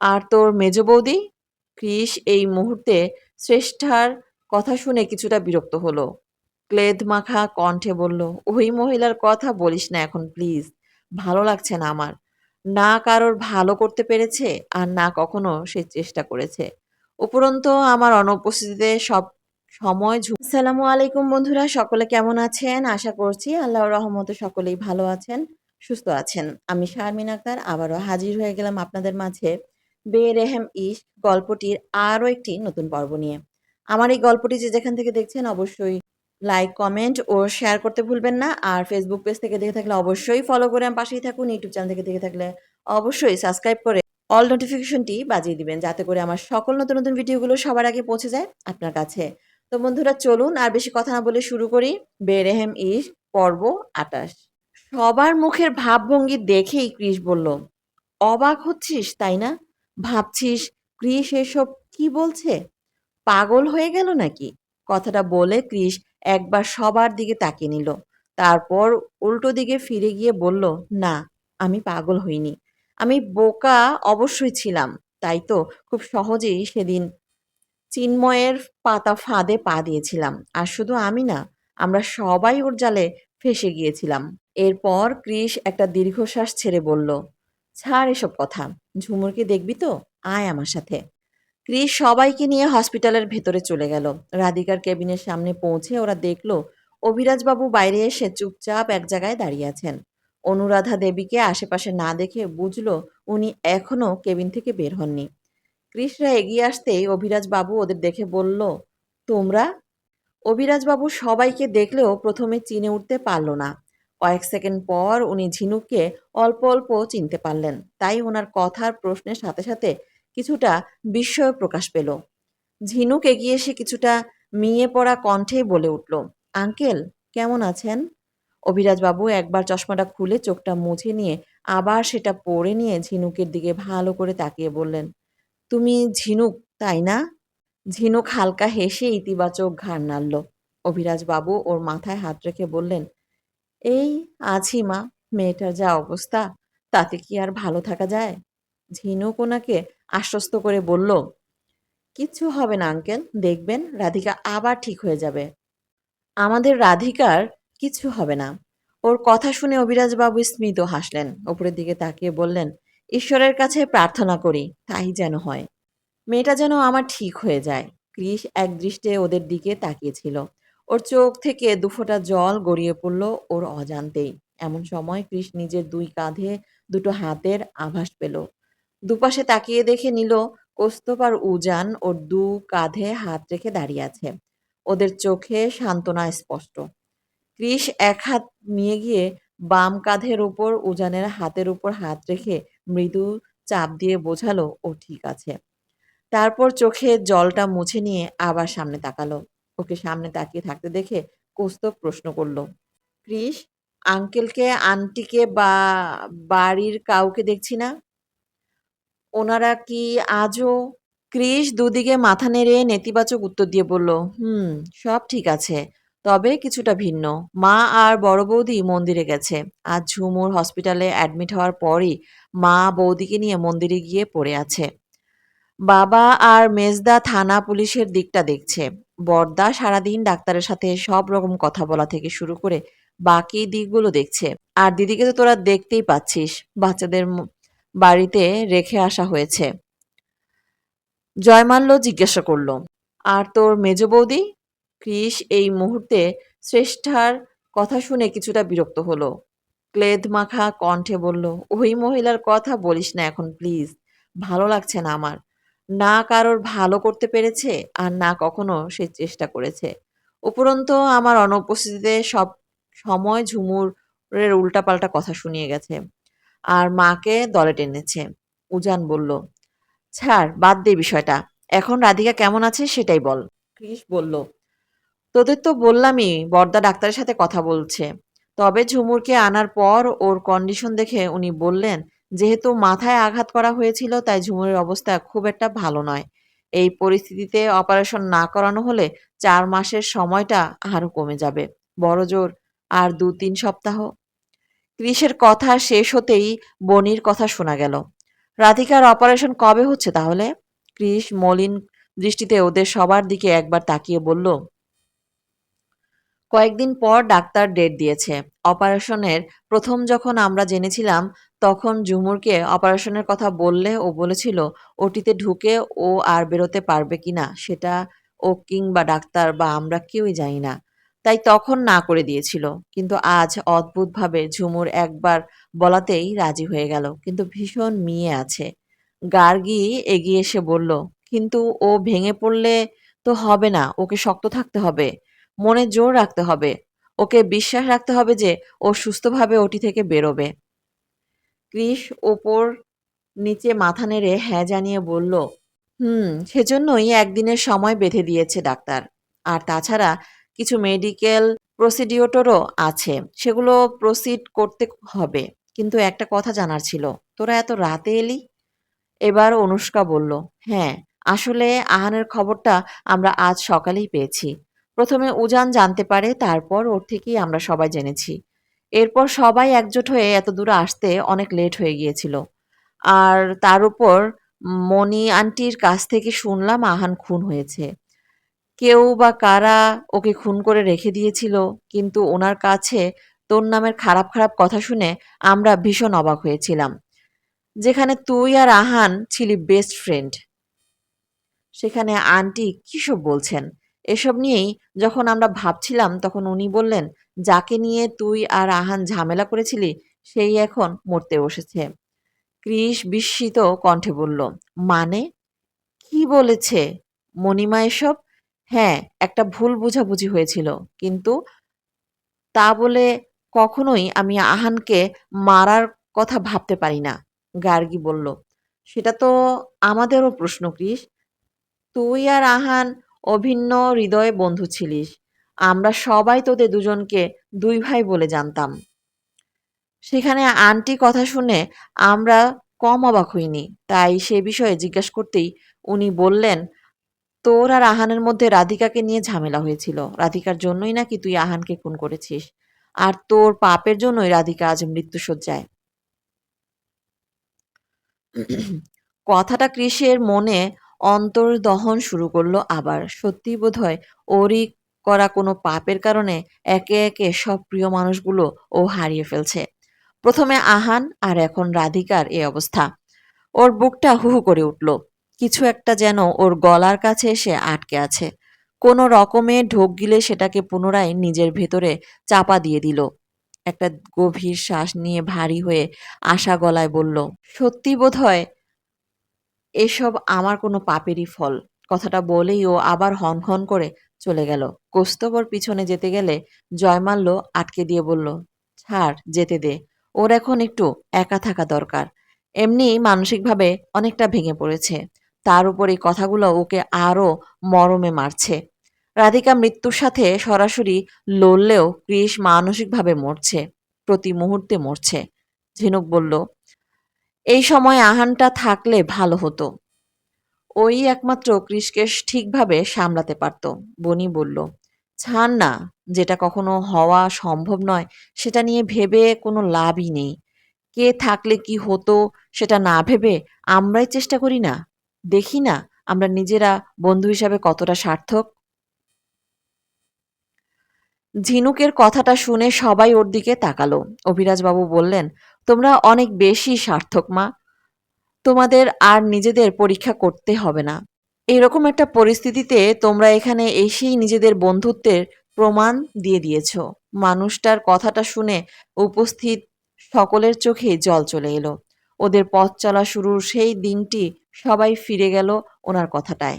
আর তোর মেজ বৌদি? ক্রিস এই মুহূর্তে শ্রেষ্ঠার কথা শুনে কিছুটা বিরক্ত হলো। ক্লেদ মাখা কণ্ঠে বলল, ওই মহিলার কথা বলিস না এখন, প্লিজ। ভালো লাগছে না আমার। না কারোর ভালো করতে পেরেছে আর না কখনো সে চেষ্টা করেছে। উপরন্ত আমার অনুপস্থিতিতে সব সময় ঝু সালামু আলাইকুম বন্ধুরা, সকলে কেমন আছেন? আশা করছি আল্লাহর রহমতে সকলেই ভালো আছেন, সুস্থ আছেন। আমি শারমিন আক্তার, আবারও হাজির হয়ে গেলাম আপনাদের মাঝে। বে রেহেম ইশ গল্পটির আরও একটি নতুন পর্ব নিয়ে। আমার এই গল্পটি যে যেখান থেকে দেখছেন অবশ্যই লাইক কমেন্ট ও শেয়ার করতে ভুলবেন না। আর ফেসবুক পেজ থেকে দেখে থাকলে অবশ্যই ফলো করে আমার পাশেই থাকুন। ইউটিউব চ্যানেল থেকে দেখে থাকলে অবশ্যই সাবস্ক্রাইব করে অল নোটিফিকেশনটি বাজিয়ে দিবেন, যাতে করে আমার সকল নতুন নতুন ভিডিওগুলো সবার আগে পৌঁছে যায় আপনার কাছে। তো বন্ধুরা, চলুন আর বেশি কথা না বলে শুরু করি। বেরেহেম ইস পর্ব আটাশ। সবার মুখের ভাবভঙ্গি দেখেই ক্রিস বলল, অবাক হচ্ছিস, তাই না? ভাবছিস ক্রিস এসব কি বলছে? পাগল হয়ে গেল নাকি? কথাটা বলে ক্রিস একবার সবার দিকে তাকিয়ে নিল। তারপর উল্টো দিকে ফিরে গিয়ে বলল, না, আমি পাগল হইনি। আমি বোকা অবশ্যই ছিলাম, তাই তো খুব সহজেই সেদিন চিন্ময়ের পাতা ফাঁদে পা দিয়েছিলাম। আর শুধু আমি না, আমরা সবাই ওর জালে ফেসে গিয়েছিলাম। এরপর ক্রিস একটা দীর্ঘশ্বাস ছেড়ে বলল, ছাড় এসব কথা। ঝুমুরকে দেখবি তো? আয় আমার সাথে। ক্রিস সবাইকে নিয়ে হসপিটালের ভেতরে চলে গেল। রাধিকার কেবিনের সামনে পৌঁছে ওরা দেখল, অভিরাজবাবু বাইরে এসে চুপচাপ এক জায়গায় দাঁড়িয়ে আছেন। অনুরাধা দেবীকে আশেপাশে না দেখে বুঝলো, উনি এখনও কেবিন থেকে বের হননি। ক্রিসরা এগিয়ে আসতেই অভিরাজবাবু ওদের দেখে বলল, তোমরা? অভিরাজবাবু সবাইকে দেখলেও প্রথমে চিনে উঠতে পারল না। কয়েক সেকেন্ড পর উনি ঝিনুককে অল্প অল্প চিনতে পারলেন। তাই ওনার কথার প্রশ্নের সাথে সাথে কিছুটা বিস্ময় প্রকাশ পেল। ঝিনুক এগিয়ে এসে কিছুটা মিয়ে পড়া কণ্ঠেই বলে উঠল, আঙ্কেল, কেমন আছেন? অভিরাজবাবু একবার চশমাটা খুলে চোখটা মুছে নিয়ে আবার সেটা পরে নিয়ে ঝিনুকের দিকে ভালো করে তাকিয়ে বললেন, তুমি ঝিনুক, তাই না? ঝিনুক হালকা হেসে ইতিবাচক ঘাড় নাড়ল। অভিরাজবাবু ওর মাথায় হাত রেখে বললেন এই, আছি মা, মেয়েটার যা অবস্থা, তাতে কি আর ভালো থাকা যায়? ঝিনুক ওনাকে আশ্বস্ত করে বলল, কিচ্ছু হবে না, আঙ্কেল, দেখবেন রাধিকা আবার ঠিক হয়ে যাবে। আমাদের রাধিকার কিছু হবে না। ওর কথা শুনে অভিরাজবাবু স্মিত হাসলেন, ওপরের দিকে তাকিয়ে বললেন, ঈশ্বরের কাছে প্রার্থনা করি, তাই যেন হয়। মেয়েটা যেন আমার ঠিক হয়ে যায়। ক্রিস এক দৃষ্টে ওদের দিকে তাকিয়েছিল ওর চোখ থেকে দুফোঁটা জল গড়িয়ে পড়ল ওর অজান্তেই। এমন সময় ক্রিস নিজের দুই কাঁধে দুটো হাতের আভাস পেল। দুপাশে তাকিয়ে দেখে নিল কৌস্তব আর উজান ওর দু কাঁধে হাত রেখে দাঁড়িয়ে আছে। ওদের চোখে সান্ত্বনা স্পষ্ট। ক্রিস এক হাত নিয়ে গিয়ে বাম কাঁধের উপর উজানের হাতের উপর হাত রেখে মৃদু চাপ দিয়ে বোঝালো, ও ঠিক আছে। তারপর চোখে জলটা মুছে নিয়ে আবার সামনে তাকালো। ওকে সামনে তাকিয়ে থাকতে দেখে কৌস্তব প্রশ্ন করল ক্রিস আঙ্কেলকে, আন্টিকে বা বাড়ির কাউকে দেখছি না? ওনারা কি আজও ক্রিস দুদিকে মাথা নেড়ে নেতিবাচক উত্তর দিয়ে বলল, হুম, সব ঠিক আছে, তবে কিছুটা ভিন্ন। মা আর বড় বৌদি মন্দিরে গেছে। আজ ঝুমুর হসপিটালে অ্যাডমিট হওয়ার পরই মা বৌদিকে নিয়ে মন্দিরে গিয়ে পড়ে আছে। বাবা আর মেজদা থানা পুলিশের দিকটা দেখছে। বর্দা সারাদিন ডাক্তারের সাথে সব রকম কথা বলা থেকে শুরু করে বাকি দিকগুলো দেখছে। আর দিদিকে তো তোরা দেখতেই পাচ্ছিস, বাচ্চাদের বাড়িতে রেখে আসা হয়েছে। জয়মাল্য জিজ্ঞাসা করল, আর তোর মেজ বৌদি? ক্রিস এই মুহূর্তে শ্রেষ্ঠার কথা শুনে কিছুটা বিরক্ত হলো। ক্লেদ মাখা কণ্ঠে বলল, ওই মহিলার কথা বলিস না এখন, প্লিজ। ভালো লাগছে না আমার। না কারোর ভালো করতে পেরেছে আর না কখনো সে চেষ্টা করেছে। উপরন্ত আমার অনুপস্থিতিতে সব সময় ঝুমুরের উল্টাপাল্টা কথা শুনিয়ে গেছে। আর মাকে দলে টেনেছে। উজান বলল, ছাড়, বাদ দে বিষয়টা। এখন রাধিকা কেমন আছে সেটাই বল। ক্রিস বলল, তোদের তো বললামই, বর্দা ডাক্তারের সাথে কথা বলছে। তবে ঝুমুরকে আনার পর ওর কন্ডিশন দেখে উনি বললেন যেহেতু মাথায় আঘাত করা হয়েছিল, তাই ঝুমুরের অবস্থা খুব একটা ভালো নয়। এই পরিস্থিতিতে অপারেশন না করানো হলে চার মাসের সময়টা আরও কমে যাবে। বড় জোর, আর দু তিন সপ্তাহ। ক্রিসের কথা শেষ হতেই বনির কথা শোনা গেল। রাধিকার, অপারেশন কবে হচ্ছে তাহলে? ক্রিস মলিন দৃষ্টিতে ওদের সবার দিকে একবার তাকিয়ে বলল, কয়েকদিন পর ডাক্তার ডেট দিয়েছে। অপারেশনের প্রথম যখন আমরা জেনেছিলাম তখন ঝুমুরকে অপারেশনের কথা বললে ও বলেছিল, ওটিতে ঢুকে ও আর বেরোতে পারবে কিনা সেটা ও কিংবা ডাক্তার বা আমরা কেউই জানি না। তাই তখন না করে দিয়েছিল। কিন্তু আজ অদ্ভুতভাবে ঝুমুর একবার বলাতেই রাজি হয়ে গেল। কিন্তু ভীষণ মিয়ে আছে। গার্গী এগিয়ে এসে বলল, কিন্তু ও ভেঙে পড়লে তো হবে না, ওকে শক্ত থাকতে হবে, মনে জোর রাখতে হবে। ওকে বিশ্বাস রাখতে হবে যে ও সুস্থভাবে ওটি থেকে বেরোবে। ক্রিস ওপর নিচে মাথা নেড়ে হ্যাঁ জানিয়ে বলল, হুম, সেজন্যই একদিনের সময় বেঁধে দিয়েছে ডাক্তার। আর তাছাড়া কিছু মেডিকেল প্রসিডিওটরও আছে, সেগুলো প্রসিড করতে হবে। কিন্তু একটা কথা জানার ছিল, তোরা এত রাতে এলি? এবার অনুষ্কা বলল হ্যাঁ আসলে আহানের খবরটা আমরা আজ সকালেই পেয়েছি। প্রথমে উজান জানতে পারে, তারপর ওর থেকেই আমরা সবাই জেনেছি। এরপর সবাই একজোট হয়ে এত দূরে আসতে অনেক লেট হয়ে গিয়েছিল। আর তার উপর মণি আন্টির কাছ থেকে শুনলাম আহান খুন হয়েছে। কেউ বা কারা ওকে খুন করে রেখে দিয়েছিল, কিন্তু ওনার কাছে তোর নামের খারাপ খারাপ কথা শুনে আমরা ভীষণ অবাক হয়েছিলাম, যেখানে তুই আর আহান ছিলি বেস্ট ফ্রেন্ড সেখানে আন্টি কিসব বলছেন? এসব নিয়েই যখন আমরা ভাবছিলাম, তখন উনি বললেন, যাকে নিয়ে তুই আর আহান ঝামেলা করেছিলি, সেই এখন মরতে বসেছে। ক্রিস বিস্মিত কণ্ঠে বলল মানে? কি বলেছে? মণিমা এসব? হ্যাঁ একটা ভুল বোঝাবুঝি হয়েছিল, কিন্তু তা বলে কখনোই আমি আহানকে মারার কথা ভাবতে পারি না, গার্গী বলল। সেটা তো আমাদেরও প্রশ্ন ক্রিস তুই আর আহান অভিন্ন হৃদয়ে বন্ধু ছিলিস। আমরা সবাই তোদের দুজনকে দুই ভাই বলে জানতাম। সেখানে আন্টি কথা শুনে আমরা কম অবাক হইনি। তাই সে বিষয়ে জিজ্ঞাসা করতেই উনি বললেন, তোর আর আহানের মধ্যে রাধিকাকে নিয়ে ঝামেলা হয়েছিল। রাধিকার জন্যই নাকি তুই আহানকে খুন করেছিস। আর তোর পাপের জন্যই রাধিকা আজ মৃত্যুসজ্জায় কথাটা কৃষের মনে অন্তর্দহন শুরু করল আবার। সত্যি বোধ হয় ওরই করা কোনো পাপের কারণে একে একে সব প্রিয় মানুষগুলো ও হারিয়ে ফেলছে। প্রথমে আহান আর এখন রাধিকার এই অবস্থা। ওর বুকটা হু হু করে উঠল। কিছু একটা যেন ওর গলার কাছে এসে আটকে আছে। কোনো রকমে ঢোক গিলে সেটাকে পুনরায় নিজের ভেতরে চাপা দিয়ে দিল। একটা গভীর শ্বাস নিয়ে ভারী হয়ে আশা গলায় বলল, সত্যি বোধ হয় এসব আমার কোনো পাপেরই ফল। কথাটা বলেই ও আবার হন হন করে চলে গেল। কৌস্তবর পিছনে যেতে গেলে জয়মাল্য আটকে দিয়ে বলল, ছাড়, যেতে দে। ওর এখন একটু একা থাকা দরকার। এমনি মানসিকভাবে অনেকটা ভেঙে পড়েছে। তার উপর এই কথাগুলো ওকে আরও মরমে মারছে। রাধিকা মৃত্যুর সাথে সরাসরি লড়লেও ক্রিস মানসিকভাবে মরছে, প্রতি মুহূর্তে মরছে। ঝিনুক বলল এই সময় আহানটা থাকলে ভালো হতো। ওই একমাত্র ক্রিসকে ঠিকভাবে সামলাতে পারত, বনি বলল। ছাড় না, যেটা কখনো হওয়া সম্ভব নয়, সেটা নিয়ে ভেবে কোনো লাভই নেই। কে থাকলে কি হতো, সেটা না ভেবে আমরাই চেষ্টা করি না। দেখি না, আমরা নিজেরা বন্ধু হিসাবে কতটা সার্থক। ঝিনুকের কথাটা শুনে সবাই ওর দিকে তাকালো। অভিরাজবাবু বললেন তোমরা অনেক বেশি সার্থক, মা। তোমাদের আর নিজেদের পরীক্ষা করতে হবে না। এরকম একটা পরিস্থিতিতে তোমরা এখানে এসেই নিজেদের বন্ধুত্বের প্রমাণ দিয়ে দিয়েছ। মানুষটার কথাটা শুনে উপস্থিত সকলের চোখে জল চলে এলো। ওদের পথ চলা শুরুর সেই দিনটি সবাই ফিরে গেল ওনার কথাটায়।